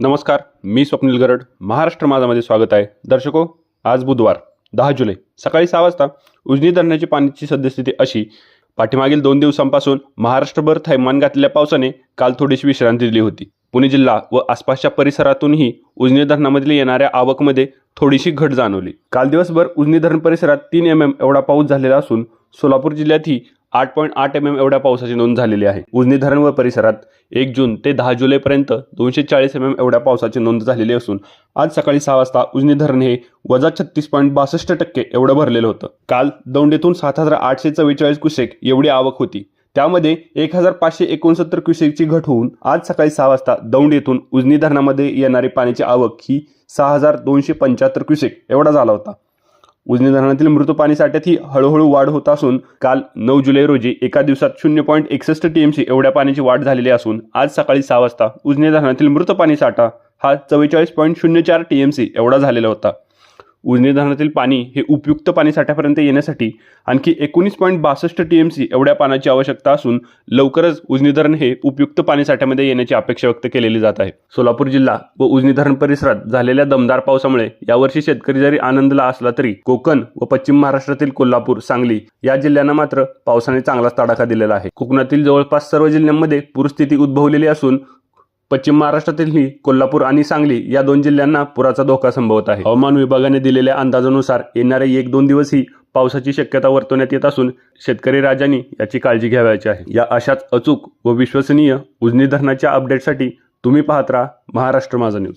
नमस्कार मी स्वप्नील गरड. महाराष्ट्र माझामध्ये स्वागत आहे. दर्शको आज बुधवार दहा जुलै सकाळी सहा वाजता उजनी धरणाची पाण्याची सद्यस्थिती अशी पाठीमागील दोन दिवसांपासून महाराष्ट्रभर थैमान घातलेल्या पावसाने काल थोडीशी विश्रांती दिली होती. पुणे जिल्हा व आसपासच्या परिसरातूनही उजनी धरणामधील येणाऱ्या आवकमध्ये थोडीशी घट जाणवली. काल दिवसभर उजनी धरण परिसरात तीन एम एम एवढा पाऊस झालेला असून सोलापूर जिल्ह्यातही आठ पॉईंट आठ एम एम एवढ्या पावसाची नोंद झालेली आहे. उजनी धरण व परिसरात एक जून ते दहा जुलैपर्यंत दोनशे चाळीस एम एम एवढ्या पावसाची नोंद झालेली असून आज सकाळी सहा वाजता उजनी धरण हे वजा छत्तीस पॉईंट बासष्ट टक्के एवढं भरलेलं होतं. काल दौंडेतून सात हजार आठशे चव्वेचाळीस क्युसेक एवढी आवक होती. त्यामध्ये एक हजार पाचशे एकोणसत्तर क्युसेकची घट होऊन आज सकाळी सहा वाजता दौंड येथून उजनी धरणामध्ये येणारी पाण्याची आवक ही सहा हजार दोनशे पंच्याहत्तर क्युसेक एवढा झाला होता. उजनी धरणातील मृत पाणी साठ्यातही हळूहळू वाढ होत असून काल नऊ जुलै रोजी एका दिवसात शून्य पॉईंट एकसष्ट टीएमसी एवढ्या पाण्याची वाढ झालेली असून आज सकाळी सहा वाजता उजनी धरणातील मृत पाणी साठा हा चव्वेचाळीस पॉईंट शून्य चार टीएमसी एवढा झालेला होता. उजनी धरणातील पाणी हे उपयुक्त पाणी साठ्यापर्यंत येण्यासाठी आणखी एकोणीस पॉईंट बासष्ट टीएमसी एवढ्या पाण्याची आवश्यकता असून लवकरच उजनी धरण हे उपयुक्त पाणी साठ्यामध्ये येण्याची अपेक्षा व्यक्त केलेली जात आहे. सोलापूर जिल्हा व उजनी धरण परिसरात झालेल्या दमदार पावसामुळे यावर्षी शेतकरी जरी आनंदला असला तरी कोकण व पश्चिम महाराष्ट्रातील कोल्हापूर सांगली या जिल्ह्यांना मात्र पावसाने चांगलाच तडाखा दिलेला आहे. कोकणातील जवळपास सर्व जिल्ह्यांमध्ये पूरस्थिती उद्भवलेली असून पश्चिम महाराष्ट्रातीलही कोल्हापूर आणि सांगली या दोन जिल्ह्यांना पुराचा धोका संभवत आहे. हवामान विभागाने दिलेल्या अंदाजानुसार येणारे एक दोन दिवस ही पावसाची शक्यता वर्तवण्यात येत असून शेतकरी राजांनी याची काळजी घ्यावयाची आहे. या अशाच अचूक व विश्वसनीय उजनी धरणाच्या अपडेटसाठी तुम्ही पाहत राहा महाराष्ट्र माझा न्यूज